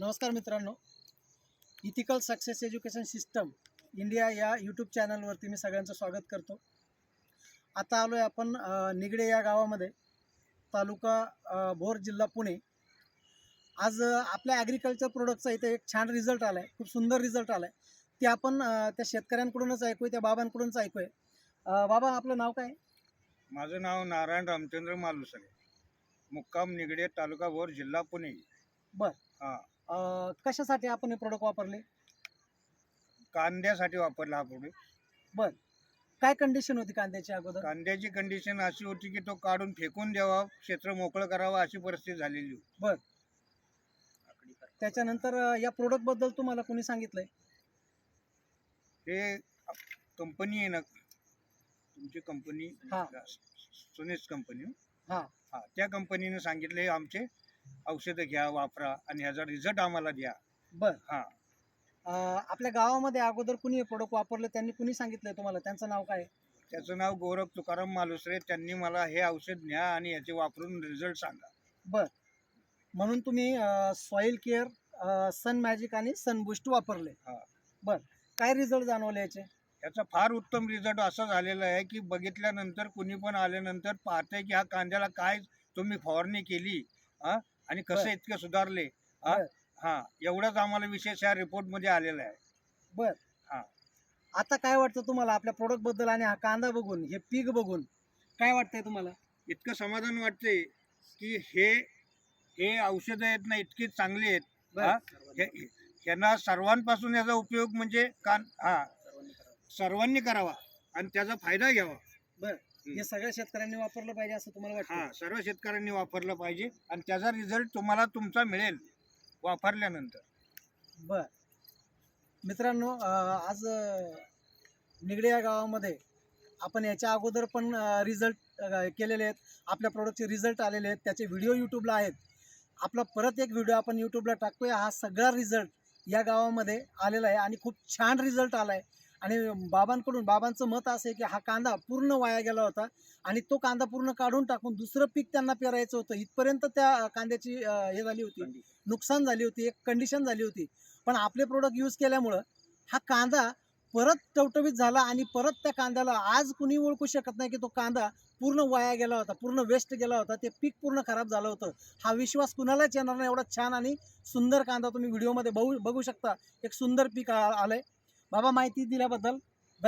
नमस्कार मित्रांनो. Ethical success education system India या यूट्यूब चॅनलवरती मी सगळ्यांचं स्वागत करतो. आता आलो आहे आपण निगडे या गावामध्ये तालुका भोर जिल्हा पुणे. आज आपल्या ॲग्रिकल्चर प्रोडक्टचा इथे एक छान रिझल्ट आला आहे खूप सुंदर रिझल्ट आला आहे ते आपण त्या शेतकऱ्यांकडूनच ऐकू त्या बाबांकडूनच ऐकू आहे बाबा आपलं नाव काय? माझं नाव नारायण रामचंद्र मालुसरे. मुक्काम निगडे तालुका भोर जिल्हा पुणे. अ, कशासाठी आपण हे प्रोडक्ट वापरले? कांद्यासाठी वापरला हा प्रोडक्ट काय कंडिशन होती कांद्याची अगोदर? कांद्याची कंडिशन अशी होती की तो काढून फेकून द्यावा क्षेत्र मोकळं करावं अशी परिस्थिती झालेली होती. त्याच्यानंतर अ, या प्रोडक्टबद्दल तुम्हाला कोणी सांगितलंय? हे कंपनी आहे ना तुमची कंपनी हा. सुनेस कंपनी हा. हा त्या कंपनीने सांगितले आमचे औषधं घ्या वापरा आणि ह्याचा रिझल्ट आम्हाला द्या. बर. हा. आपल्या गावामध्ये अगोदर कुणी हे प्रोडक्ट वापरले? त्यांनी कुणी सांगितलंय तुम्हाला? त्यांचं नाव काय? आहे? त्याचं नाव गौरव तुकाराम मालुसरे. त्यांनी मला हे औषध न्या आणि याचे वापरून रिझल्ट सांगा. म्हणून तुम्ही सॉइल केअर सन मॅजिक आणि सन बुस्ट वापरले. हा. बर. काय रिझल्ट जाणवले याचे? याचा फार उत्तम रिझल्ट असा झालेला आहे की बघितल्यानंतर कुणी पण आल्यानंतर पाहते की हा कांद्याला काय तुम्ही फवारणी केली हा? आणि कसं बर. इतकं सुधारले हा बर. हा एवढाच आम्हाला विशेष या रिपोर्टमध्ये आलेला आहे आता काय वाटतं तुम्हाला आपल्या प्रोडक्टबद्दल आणि हा कांदा बघून हे पीक बघून काय वाटतंय तुम्हाला इतकं समाधान वाटते की हे हे औषधं आहेत ना इतकी चांगली आहेत बर. हा? हे- ह्यांना सर्वांपासून याचा उपयोग म्हणजे कान हा सर्वांनी करावा आणि त्याचा फायदा घ्यावा हे सगळ्या शेतकऱ्यांनी वापरलं पाहिजे असं तुम्हाला हा वाटतं सर्व शेतकऱ्यांनी वापरलं पाहिजे आणि त्याचा रिझल्ट तुम्हाला तुमचा मिळेल वापरल्यानंतर. बर. मित्रांनो अं, आज अं, निगडे या गावामध्ये आपण याच्या अगोदर पण रिझल्ट केलेले आहेत. आपल्या प्रोडक्टचे रिझल्ट आलेले आहेत. त्याचे व्हिडिओ यूट्यूबला आहेत. आपला परत एक व्हिडिओ आपण यूट्यूबला टाकतोय. हा सगळा रिझल्ट या गावामध्ये आलेला आहे आणि खूप छान रिझल्ट आला आहे आणि बाबांकडून बाबांचं मत असं आहे की हा कांदा पूर्ण वाया गेला होता आणि तो कांदा पूर्ण काढून टाकून दुसरं पीक त्यांना पेरायचं होतं. इथपर्यंत त्या कांद्याची हे झाली होती नुकसान झाली होती एक कंडिशन झाली होती. पण आपले प्रोडक्ट यूज केल्यामुळं हा कांदा परत टवटवीत झाला आणि परत त्या कांद्याला आज कुणी ओळखू शकत नाही की तो कांदा पूर्ण वाया गेला होता पूर्ण वेस्ट गेला होता ते पीक पूर्ण खराब झालं होतं. हा विश्वास कुणालाच येणार नाही. एवढा छान आणि सुंदर कांदा तुम्ही व्हिडिओमध्ये बघू बघू शकता. एक सुंदर पीक आ- आहे बाबा माहिती दिल्याबद्दल